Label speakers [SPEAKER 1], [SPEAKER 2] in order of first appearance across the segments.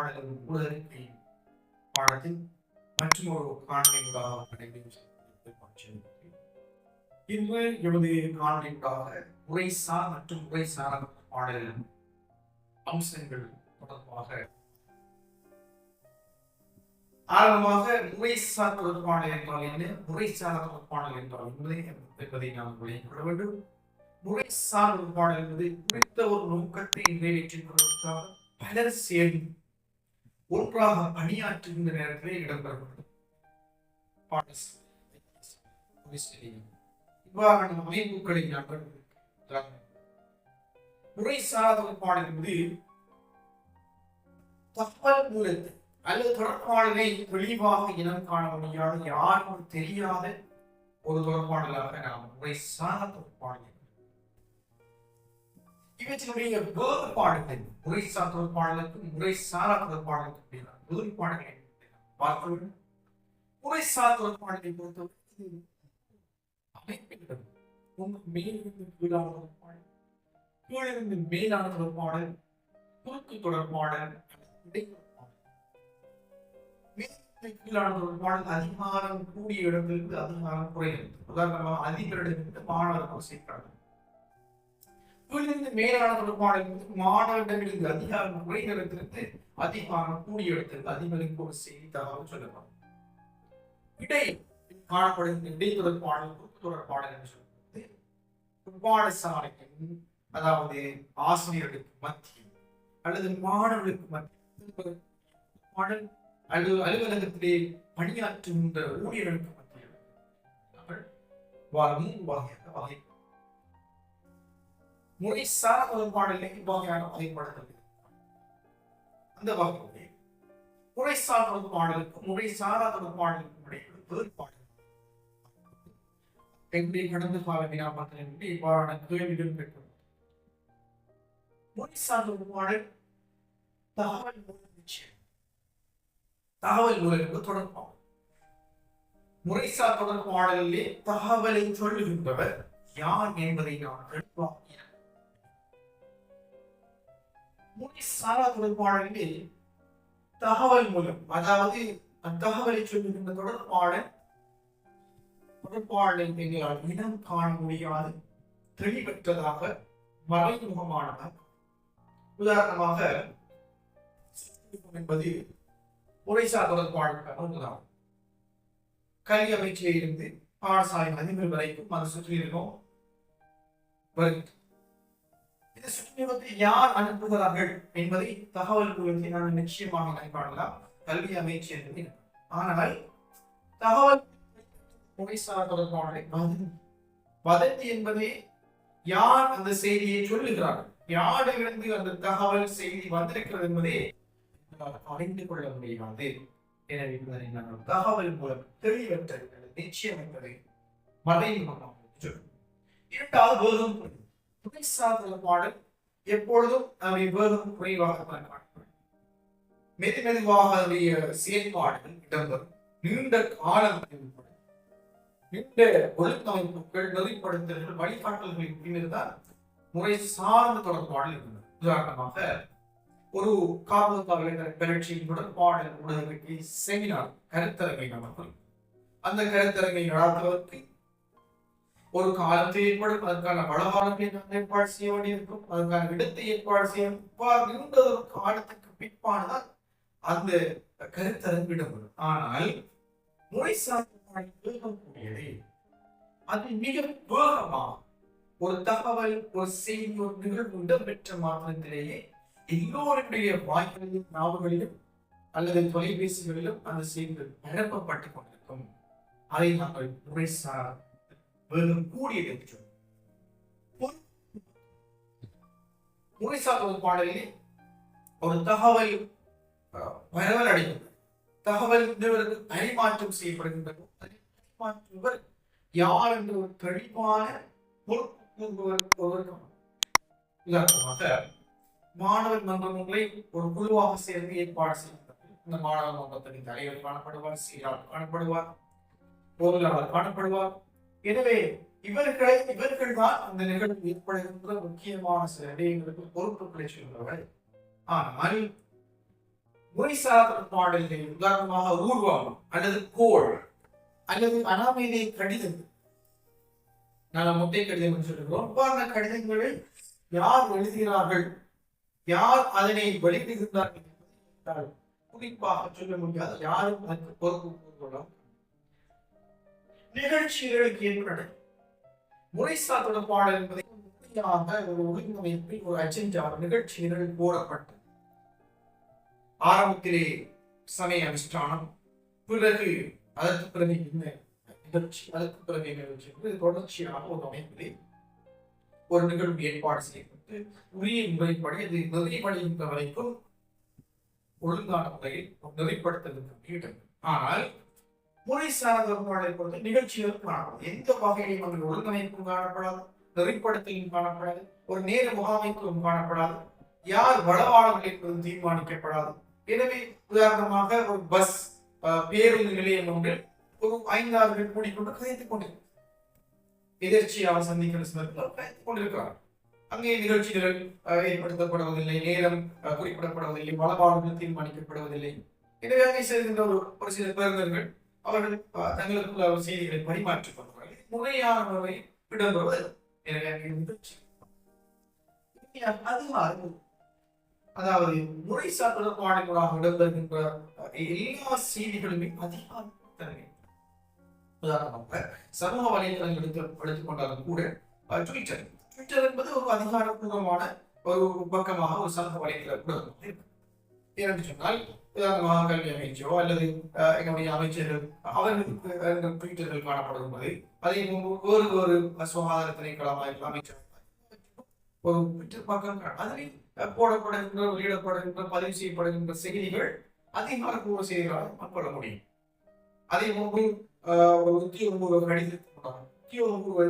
[SPEAKER 1] பாடலின் உலகத்தை பாடத்தில் மற்றும் ஒரு காணொலிக்காக இன்று எமது காணொலிக்காக உரைசார் மற்றும் உரைசார பாடலின் அம்சங்கள் தொடர்பாக ஆரம்பமாக முறைசார் தொடர்பாடல் என்றால் என்ன? முறைசார தொடர்பாடல் என்றால் என்பதை என்பதை நாம் விளையாட வேண்டும். முறைசார் தொடர்பாடல் என்பது குறித்த ஒரு நோக்கத்தை நிறைவேற்றிக் கொள்வதற்காக பலர் சேர்ந்து ஒன்றாக பணியாற்றுகின்ற நேரத்திலே இடம்பெறுகிறது இவ்வாறான அமைப்புகளை நாங்கள் முறைசார பாடல் என்பது தப்பல் மூலத்தை அல்லது தொடர்பாடலை தெளிவாக இனம் காண முடியாத யாருக்கும் தெரியாத ஒரு தொடர்பாடலாக நாம் முறைசார பாடல் இவற்றினுடைய வேறுபாடுகள் முறைசார் தொடர்பாடலுக்கும் முறைசாரா தொடர்பாடலுக்கும் வேறுபாடுகளை பார்க்க வேண்டும். முறைசார் தொடர்பாடலை பொறுத்தவரை அமைப்பிடம் உங்க மேலிருந்து கீழான தொடர்பாடல் கீழிருந்து மேலான பாடல் குறுக்கு தொடர்பாடல் கீழான கீழான பாடல் அதிகாரம் கூடிய இடத்திலிருந்து அதிகாரம் குறைகிறது. உதாரணமாக அதிக மாணவர்கள் சேர்க்கிறார்கள் கீழிருந்து மேலான தொடர்பான மாணவர்களிலிருந்து அதிகாரம் குறைந்த அதிகாரம் கூடிய இடத்திற்கு அதிபருக்கு ஒரு செய்தித்தாக சொல்லலாம் இடை காணப்படுகின்ற இடை தொடர்பான குறுக்கு என்று சொல்வது பாடசாலைக்கும் அதாவது ஆசிரியர்களுக்கு மத்தியில் அல்லது மாணவர்களுக்கு மத்தியில் அல்லது அலுவலகத்திலே பணியாற்றுகின்ற ஊழியர்களுக்கு மத்தியில் அவர்கள் மூன்று வகையாக வகை முறைசார தொடர்பாடலை இவ்வகையான வகைப்படுத்தல் அந்த வகையிலே முறைசார் தொடர்பாடலுக்கும் முறைசாரா தொடர்பாடலுக்கும் இடையே வேறுபாடு. எங்களுடைய கடந்த கால வினாபாத்திரம் இவ்வாறான கேள்விகள் பெற்றது முறைசார் தொடர்பாடல் தகவல் தகவல் மூலம் தொடர்பாகும். முறைசார் தொடர்பாடலிலே தகவலை சொல்லுகின்றவர் யார் என்பதை நான் மொழி சாரா தொடர்பாடலிலே தகவல் மூலம் அதாவது அத்தகவலை சொல்லுகின்ற தொடர்பாளர் தொடர்பாளர்களால் இனம் காண முடியாது. தெளிவற்றதாக மறைமுகமானவர் உதாரணமாக என்பது முறைசார் தொடர்பாடலுக்கான ஒன்றுதான் கல்வி அமைச்சில் இருந்து பாடசாலை அதிபர் வரைக்கும் அது சுற்றி இருக்கும் வருகிறது. சுற்றி சுற்றுமுகத்தை யார் அனுப்புகிறார்கள் என்பதை தகவல் குழுவை நான் நிச்சயமாக கண்காணலாம் கல்வி அமைச்சு என்பது ஆனால் தகவல் முறைசார் தொடர்பான வதந்தி என்பதே யார் அந்த செய்தியை சொல்லுகிறார்கள்? யாரிடமிருந்து அந்த தகவல் செய்தி வந்திருக்கிறது என்பதே அறிந்து கொள்ள முடியாது. எனவே இதனை நாங்கள் தகவல் மூலம் தெளிவற்ற நிச்சயம் என்பதை மறைமுகமாக இரண்டாவது துணை சார்ந்த பாடல் எப்பொழுதும் அவை வேகம் குறைவாக காணப்படும் மெது மெதுவாக அதனுடைய செயல்பாடுகள் இடம்பெறும். நீண்ட காலம் தேவைப்படும் நீண்ட ஒழுங்கமைப்புகள் நெறிப்படுத்தல்கள் வழிகாட்டல்களின் பின்னர் தான் முறை சார்ந்த தொடர்பாடல் இருந்தது உதாரணமாக ஒரு காவல்காரர் பரீட்சையின் உடன்பாடல் ஊடகங்களுக்கு செமினார் கருத்தரங்கை நடக்கும் அந்த கருத்தரங்கை நடாத்துவதற்கு ஒரு காலத்தை ஏற்படும் அதற்கான வளகாலத்தை நாம் ஏற்பாடு செய்ய வேண்டியிருக்கும் அதற்கான இடத்தை ஏற்பாடு செய்ய இருந்த ஒரு காலத்துக்கு பிற்பானால் அந்த கருத்தரங்கிடம் வரும் ஆனால் முறை சார்ந்தக்கூடியது அது மிக வேகமாக ஒரு தகவல் ஒரு செய்தி ஒரு நிகழ்வு இடம்பெற்ற மாத்திரத்திலேயே எல்லோருடைய வாய்களிலும் நாவுகளிலும் அல்லது தொலைபேசிகளிலும் அந்த செய்திகள் பரப்பப்பட்டு கொண்டிருக்கும். அதை நாங்கள் முறைசார் வேகம் கூடிய டெம்பரேச்சர் சொல்லுவோம் முறைசார் பாடலில் ஒரு தகவல் பரவல் அடைகிறது தகவல் இன்னொருக்கு பரிமாற்றம் செய்யப்படுகின்றது. பரிமாற்றுவர் யார் என்ற ஒரு தெளிவான உதாரணமாக மாணவர் மன்றங்களை ஒரு குழுவாக சேர்ந்து ஏற்பாடு செய்கின்றது இந்த மாணவர் மன்றத்தின் தலைவர் காணப்படுவார் சீராளர் காணப்படுவார் பொருளாளர் காணப்படுவார் எனவே இவர்களை இவர்கள் தான் அந்த நிகழ்வு ஏற்படுகின்ற முக்கியமான சில விடயங்களுக்கு பொறுப்புகளை சொல்பவர்கள். ஆனால் முறைசாரா பாடல்கள் உதாரணமாக ஊர்வம் அல்லது கோள் அல்லது அனாமயிலே கடிதம். நாங்கள் முட்டை கடிதம் என்று சொல்லுகிறோம். அவ்வாறான கடிதங்களை யார் எழுதுகிறார்கள்? யார் அதனை வெளியிடுகிறார்கள் குறிப்பாக சொல்ல முடியாது. யாரும் அதற்கு பொறுப்பு கூறுகிறோம் நிகழ்ச்சிகளுக்கு ஏற்பட்டது முறைசா தொடர்பாளர் என்பதை முறையாக ஒரு ஒழுங்கமைப்பில் ஒரு அஜெண்டா நிகழ்ச்சிகள் கூறப்பட்டது ஆரம்பத்திலே சமய அனுஷ்டானம் பிறகு அதற்கு பிறகு என்ன நிகழ்ச்சி அதற்கு பிறகு என்ன நிகழ்ச்சி என்று தொடர்ச்சியாக ஒரு அமைப்பிலே ஒரு நிகழ்வு ஏற்பாடு செய்யப்பட்டு உரிய முறைப்படி அது நிறைவடைகின்ற வரைக்கும் ஒழுங்கான முறையில் நெறிப்படுத்தலுக்கு வேண்டும் ஆனால் மொழி சார்ந்த ஒருபாடை பொறுத்த நிகழ்ச்சிகள் காணப்படும். எந்த வகையிலும் அவர்கள் ஒழுங்கமைப்பும் காணப்படாது நெறிப்படுத்தலும் காணப்படாது ஒரு நேர முகாமைத்துவம் காணப்படாது யார் வளவாளர்கள் என்பதும் தீர்மானிக்கப்படாது. எனவே உதாரணமாக ஒரு பஸ் பேருந்து நிலையம் ஒன்றில் ஒரு ஐந்தாறு பேர் கூடிக்கொண்டு கதைத்துக் கொண்டிருக்கிறார் எதிர்ச்சியாக சந்திக்கிற சந்தர்ப்பத்தில் கதைத்துக் கொண்டிருக்கிறார் அங்கே நிகழ்ச்சிகள் அஹ், ஏற்படுத்தப்படுவதில்லை நேரம் குறிப்பிடப்படுவதில்லை வளவாளர்கள் தீர்மானிக்கப்படுவதில்லை. எனவே அங்கே செல்கின்ற ஒரு ஒரு சில பேருந்தர்கள் அவர்கள் தங்களுக்குள்ள ஒரு செய்திகளை பரிமாற்றிக் கொள்வார்கள் இது முறையான முறையில் இடம்பெறுவதில்லை எனவே அங்கே அதாவது முறைசார் தொடர்பாடுகளாக இடம்பெறுகின்ற எல்லா செய்திகளுமே அதிகாரத்தன்மை. உதாரணமாக சமூக வலைதளங்கள் எடுத்து கொண்டாலும் கூட ட்விட்டர் ட்விட்டர் என்பது ஒரு அதிகாரப்பூர்வமான ஒரு பக்கமாக ஒரு சமூக வலைதள கூட என்று சொன்னால் உதாரணமாக கல்வி அமைச்சோ அல்லது எங்களுடைய அமைச்சர்கள் அவர்கள் ட்விட்டர்கள் காணப்படும் போது அதை ஒரு ஒரு சுகாதார திணைக்களமாக அமைச்சர் ஒரு ட்விட்டர் பக்கம் அதில் போடப்படுகின்ற வெளியிடப்படுகின்ற பதிவு செய்யப்படுகின்ற செய்திகள் அதிகாரப்பூர்வ செய்திகளாக மக்கள முடியும். அதே போன்று ஒரு உத்தியோகபூர்வ கடிதத்திற்காக உத்தியோகபூர்வ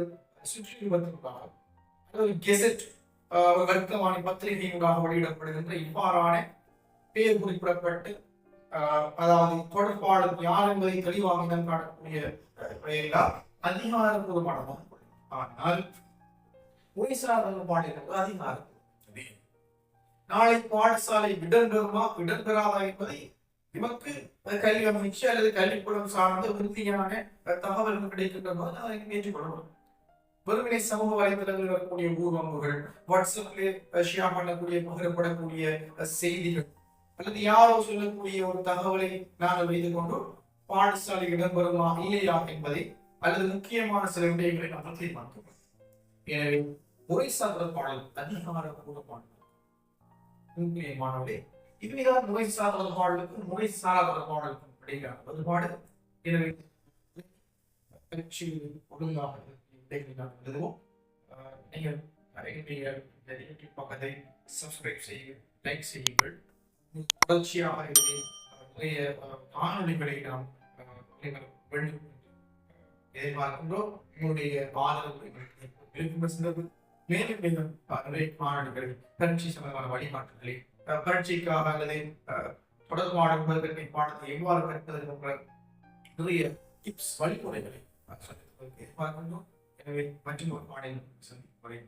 [SPEAKER 1] சுற்றுவதற்காக அல்லது கெசட் ஆஹ், ஒரு வர்த்தமானி பத்திரிகைகளாக வெளியிடப்படுகின்ற இவ்வாறான பெயர் குறிப்பிடப்பட்டு அதாவது தொடர்பாளர் யார் என்பதை தெளிவாக இனம் காட்டக்கூடிய அஹ், பெயரெல்லாம் அதிகாரப்பூர்வமானதாக ஆனால் முறைசார் தொடர்பாடு என்பது அதிகாரம். நாளை பாடசாலை இடம்பெறுமா இடம்பெறாதா என்பதை நமக்கு கல்வி அமைச்சு அல்லது கல்விக்கூடம் சார்ந்த உறுதியான தகவல்கள் கிடைக்கின்ற போது அதை ஏற்றுக்கொள்ளணும் வெறுமனை சமூக வலைதளங்களில் வரக்கூடிய ஊர்வம்புகள் வாட்ஸ்அப்ல ஷேர் பண்ணக்கூடிய பகிரப்படக்கூடிய செய்திகள். அல்லது யாரோ சொல்லக்கூடிய ஒரு தகவலை நாங்கள் வைத்துக் கொண்டு பாடசாலை இடம்பெறுமா இல்லையா என்பதை அல்லது முக்கியமான சில விடயங்களை நாங்கள் தீர்மானிக்கிறோம் எனவே முறைசார்ந்த பாடல் அதிகாரப்பூர்வ பாடல். முக்கியமானவர்களே இதுதான் முறை சாதன பாடலுக்கும் முறை சாராத பாடலுக்கும் இடையிலான வேறுபாடு. எனவே பயிற்சி ஒழுங்காக எழுதுவோம். நீங்கள் பக்கத்தை சப்ஸ்கிரைப் செய்யுங்கள் லைக் செய்யுங்கள். தொடர்ச்சியாக இதிலே ஆஹ், நிறைய ஆஹ், காணொளிகளை நாம் வேண்டும் எதிர்பார்க்கின்றோம். உங்களுடைய ஆதரவு மேலும் மேலும் மாணவர்கள் நிறைய பரீட்சை சம்பந்தமான வழிகாட்டுதலை அஹ், பரீட்சைக்காக அல்லது தொடர்பான முதற்கல்வி பாடத்தை எவ்வாறு கற்பது போன்ற நிறைய டிப்ஸ் வழிமுறைகளை எதிர்பார்க்கின்றோம். எனவே மற்றும் ஒரு பாடலில் சந்திப்பேன்